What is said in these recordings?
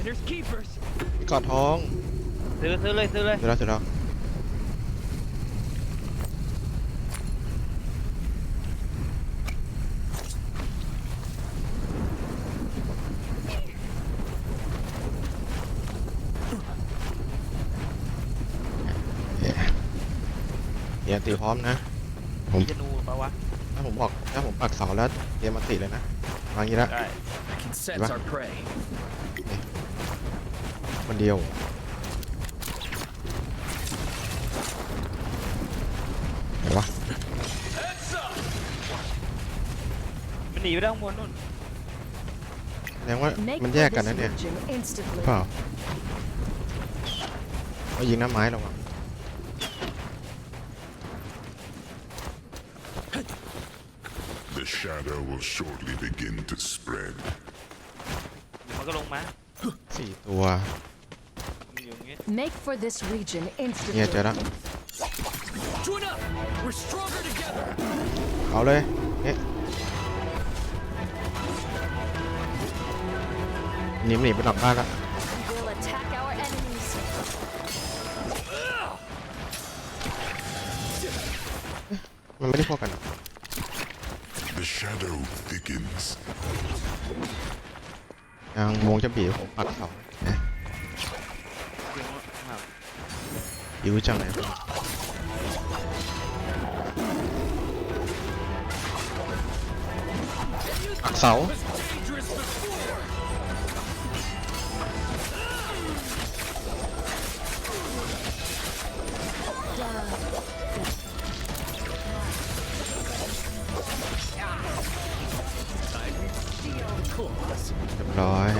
Finders keepers. กอดท้องซื้อซื้อเลยซื้อเลย เสร็จแล้วเสร็จแล้วเอ๊ะเดี๋ยวตีพร้อมนะ ผม จะนูปะวะ ถ้าผมบอกถ้าผมปักเสาแล้วเตรียมมันติเลยนะวางอย่างนี้แล้วได้ I can sense our prey. คนเดียว ไหนวะ Heads up. มันหนีไปด้านบนนู่นแสดงว่า Make มัน for แยกกัน this นะเนี่ย region instantly. เปล่าเอายิงน้ำไม้เราอะ The shadow will shortly begin to spread. เดี๋ยวมันก็ลงมาสี่ตัว Make for this region เนี่ยเจอ instantly. แล้ว Join up. We're stronger together. เอาเลยเอ๊ะหนีมันหนีไปหลังบ้านแล้ว We'll attack our enemies. มันไม่ได้พวกกันหรอก The shadow thickens. ยังวงจะบีบผมปักเสา หิวจังเลยเสาเรียบร้อย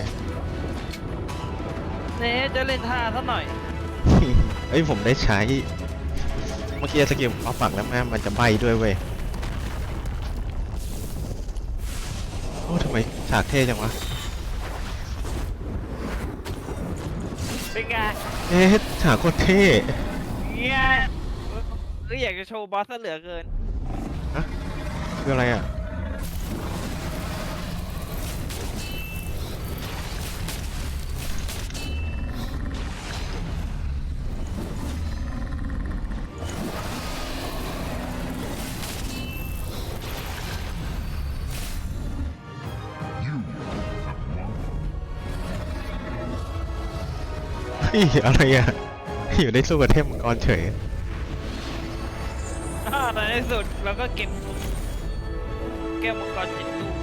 เน่จะเล่นท่าสักหน่อย เอ้ยผมได้ใช้ เมื่อกี้สกิลผมเอาปักแล้วแม่มันจะใบด้วยเว้ย โอ้ทำไมฉากเท่จังวะ เป็นไงเอ๊ะฉากโคตรเท่เนี่ยเอออยากจะโชว์บอสซะเหลือเกิน คืออะไรอะ เฮ้ยอะไรอะ อยู่ได้สู้กับเทพมังกรเฉย อ่าในที่สุดเราก็เก็บแก้วมังกรจิตลูก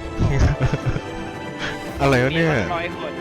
อะไรวะเนี่ยมีร้อยคน